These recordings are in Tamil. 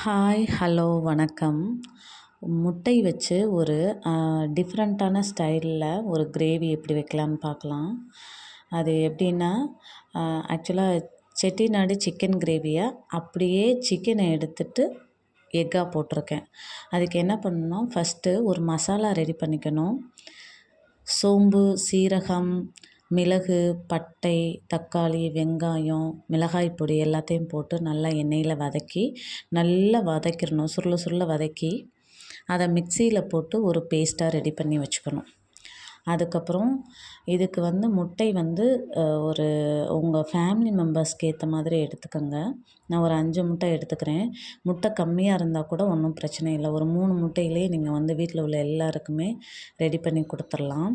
ஹாய் ஹலோ வணக்கம். முட்டை வச்சு ஒரு டிஃப்ரெண்ட்டான ஸ்டைலில் ஒரு கிரேவி எப்படி வைக்கலான்னு பார்க்கலாம். அது எப்படின்னா ஆக்சுவலாக செட்டிநாடு சிக்கன் கிரேவியை அப்படியே சிக்கனை எடுத்துட்டு எக்காக போட்டிருக்கேன். அதுக்கு என்ன பண்ணணும்? ஃபஸ்ட்டு ஒரு மசாலா ரெடி பண்ணிக்கணும். சோம்பு சீரகம் மிளகு பட்டை தக்காளி வெங்காயம் மிளகாய் பொடி எல்லாத்தையும் போட்டு நல்லா எண்ணெயில் வதக்கி நல்லா வதக்கிடணும். சுருள சுருள வதக்கி அதை மிக்சியில் போட்டு ஒரு பேஸ்ட்டாக ரெடி பண்ணி வச்சுக்கணும். அதுக்கப்புறம் இதுக்கு வந்து முட்டை வந்து ஒரு உங்கள் ஃபேமிலி மெம்பர்ஸ்க்கு ஏற்ற மாதிரி எடுத்துக்கோங்க. நான் ஒரு அஞ்சு முட்டை எடுத்துக்கிறேன். முட்டை கம்மியாக இருந்தால் கூட ஒன்றும் பிரச்சனை இல்லை. ஒரு மூணு முட்டையிலே நீங்கள் வந்து வீட்டில் உள்ள எல்லாருக்குமே ரெடி பண்ணி கொடுத்துர்லாம்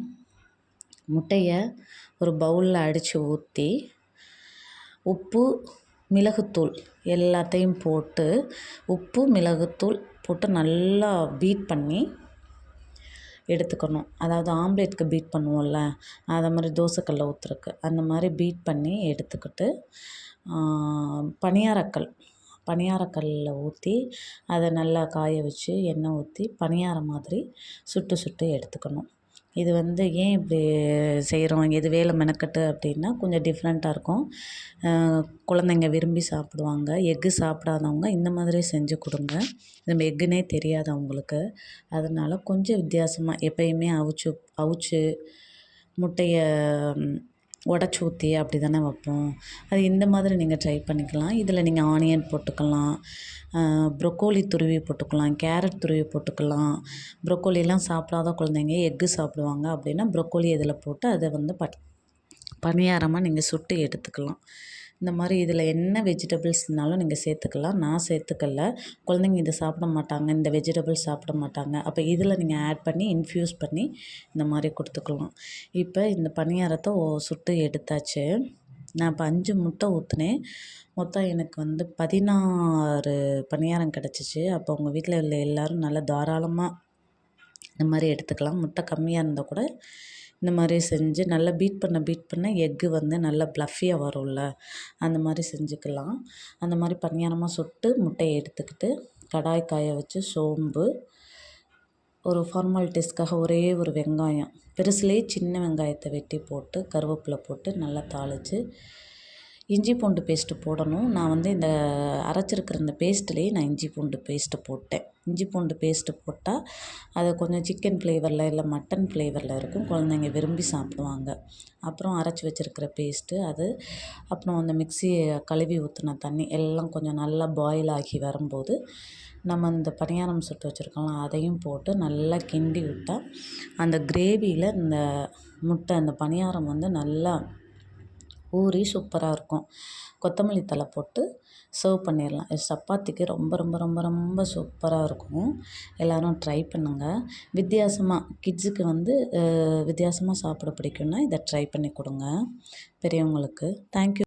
முட்டையை ஒரு பவுலில் அடித்து ஊற்றி உப்பு மிளகுத்தூள் எல்லாத்தையும் போட்டு உப்பு மிளகுத்தூள் போட்டு நல்லா பீட் பண்ணி எடுத்துக்கணும். அதாவது ஆம்லேட்க்கு பீட் பண்ணுவோம்ல அதை மாதிரி தோசைக்கல்ல ஊற்றுருக்கு அந்த மாதிரி பீட் பண்ணி எடுத்துக்கிட்டு பணியாரக்கல் பணியாரக்கல்லில் ஊற்றி அதை நல்லா காய வச்சு எண்ணெய் ஊற்றி பணியாரம் மாதிரி சுட்டு சுட்டு எடுத்துக்கணும். இது வந்து ஏன் இப்படி செய்கிறோம் எது வேலை மெனக்கட்டு அப்படின்னா கொஞ்சம் டிஃப்ரெண்ட்டாக இருக்கும். குழந்தைங்க விரும்பி சாப்பிடுவாங்க. எக்கு சாப்பிடாதவங்க இந்த மாதிரி செஞ்சு கொடுங்க. நம்ம எக்குனே தெரியாது அவங்களுக்கு. அதனால் கொஞ்சம் வித்தியாசமாக எப்பயுமே அவிச்சு அவிச்சு முட்டையை உடச்சி ஊற்றி அப்படி தானே வைப்போம். அது இந்த மாதிரி நீங்கள் ட்ரை பண்ணிக்கலாம். இதில் நீங்கள் ஆனியன் போட்டுக்கலாம். ப்ரொக்கோலி துருவி போட்டுக்கலாம். கேரட் துருவி போட்டுக்கலாம். ப்ரொக்கோலிலாம் சாப்பிடாத குழந்தைங்க எக்கு சாப்பிடுவாங்க அப்படின்னா ப்ரொக்கோலி இதில் போட்டு அதை வந்து பட் பணியாரமாக நீங்கள் சுட்டு எடுத்துக்கலாம். இந்த மாதிரி இதில் என்ன வெஜிடபிள்ஸ்னாலும் நீங்கள் சேர்த்துக்கலாம். நான் சேர்த்துக்கல. குழந்தைங்க இதை சாப்பிட மாட்டாங்க. இந்த வெஜிடபிள்ஸ் சாப்பிட மாட்டாங்க. அப்போ இதில் நீங்கள் ஆட் பண்ணி இன்ஃப்யூஸ் பண்ணி இந்த மாதிரி கொடுத்துக்கலாம். இப்போ இந்த பணியாரத்தை சுட்டு எடுத்தாச்சு. நான் இப்போ அஞ்சு முட்டை ஊற்றுனேன் மொத்தம் எனக்கு வந்து பதினாறு பணியாரம் கிடச்சிச்சு. அப்போ உங்கள் வீட்டில் உள்ள எல்லோரும் நல்லா தாராளமாக இந்த மாதிரி எடுத்துக்கலாம். முட்டை கம்மியாக இருந்தால் கூட இந்த மாதிரி செஞ்சு நல்லா பீட் பண்ண பீட் பண்ண எக்கு வந்து நல்லா ப்ளஃபியாக வரும்ல. அந்த மாதிரி செஞ்சுக்கலாம். அந்த மாதிரி பணியாரமாக சுட்டு முட்டையை எடுத்துக்கிட்டு கடாய் காய வச்சு சோம்பு ஒரு ஃபார்மாலிட்டிஸ்க்காக ஒரே ஒரு வெங்காயம். பெருசுலேயே சின்ன வெங்காயத்தை வெட்டி போட்டு கருவேப்பிலை போட்டு நல்லா தாளித்து இஞ்சி பூண்டு பேஸ்ட்டு போடணும். நான் வந்து இந்த அரைச்சிருக்கிற இந்த பேஸ்ட்டுலேயே நான் இஞ்சி பூண்டு பேஸ்ட்டு போட்டேன். இஞ்சி பூண்டு பேஸ்ட்டு போட்டால் அது கொஞ்சம் சிக்கன் ஃப்ளேவரில் இல்லை மட்டன் ஃப்ளேவரில் இருக்கும். குழந்தைங்க விரும்பி சாப்பிடுவாங்க. அப்புறம் அரைச்சி வச்சுருக்கிற பேஸ்ட்டு அது. அப்புறம் அந்த மிக்சியை கழுவி ஊற்றின தண்ணி எல்லாம் கொஞ்சம் நல்லா பாயில் ஆகி வரும்போது நம்ம இந்த பணியாரம் சுட்டு வச்சுருக்கோம்ல அதையும் போட்டு நல்லா கிண்டி விட்டால் அந்த கிரேவியில் இந்த முட்டை அந்த பணியாரம் வந்து நல்லா பூரி சூப்பராக இருக்கும். கொத்தமல்லி தழை போட்டு சர்வ் பண்ணிடலாம். இது சப்பாத்திக்கு ரொம்ப ரொம்ப ரொம்ப ரொம்ப சூப்பராக இருக்கும். எல்லோரும் ட்ரை பண்ணுங்கள் வித்தியாசமாக கிட்ஸுக்கு வந்து வித்தியாசமாக சாப்பிட பிடிக்குன்னா இதை ட்ரை பண்ணி கொடுங்க. பெரியவங்களுக்கு. தேங்க்யூ